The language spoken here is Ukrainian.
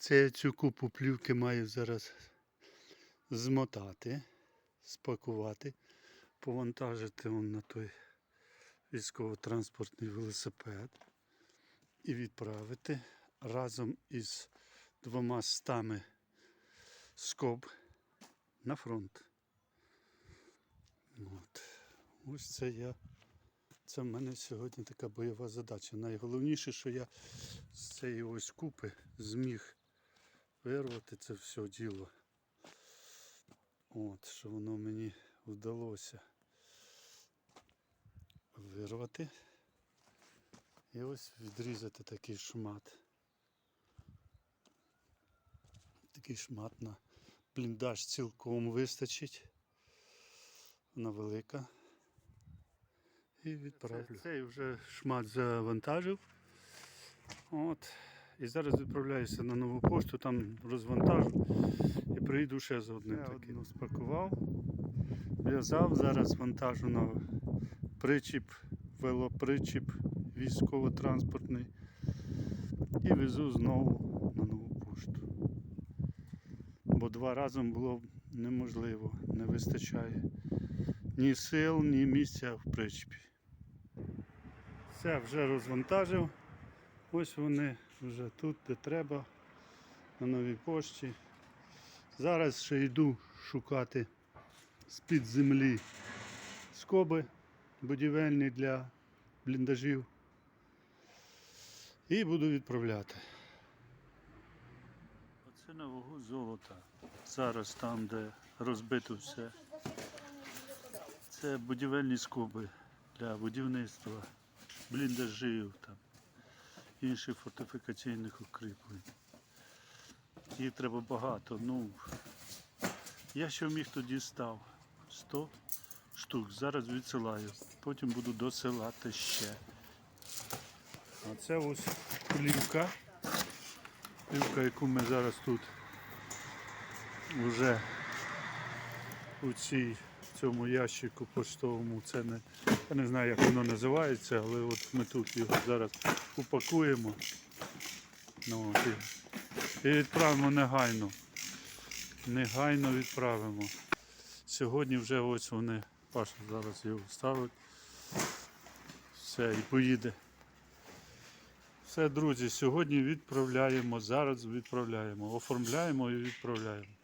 Це цю купу плівки маю зараз змотати, спакувати, повантажити он на той військово-транспортний велосипед і відправити разом із двома стами скоб на фронт. От. Ось це я. Це в мене сьогодні така бойова задача. Найголовніше, що я з цієї ось купи зміг вирвати це все діло. От, що воно мені вдалося вирвати. І ось відрізати такий шмат. Такий шмат на бліндаж цілком вистачить. Вона велика. І відправлю. Цей вже шмат завантажив. От. І зараз відправляюся на нову пошту, там розвантажу і приїду ще за одним таким. Одну спакував, в'язав, зараз вантажу на причіп, велопричіп військово-транспортний і везу знову на нову пошту. Бо два разом було неможливо, не вистачає ні сил, ні місця в причепі. Все, вже розвантажив. Ось вони вже тут, де треба, на новій пошті. Зараз ще йду шукати з-під землі скоби будівельні для бліндажів. І буду відправляти. Оце на вагу золота. Зараз там, де розбито все. Це будівельні скоби для будівництва, бліндажів, там, інших фортифікаційних укріплень. Їх треба багато. Ну, я що міг тоді став 100 штук. Зараз відсилаю. Потім буду досилати ще. А це ось плівка. Плівка, яку ми зараз тут вже у цій цьому ящику поштовому. Це не, я не знаю, як воно називається, але от ми тут його зараз упакуємо. Ну, і, і відправимо негайно. Негайно відправимо. Сьогодні вже ось вони, Паша зараз його ставить. Все, і поїде. Все, друзі, сьогодні відправляємо, зараз відправляємо, оформляємо і відправляємо.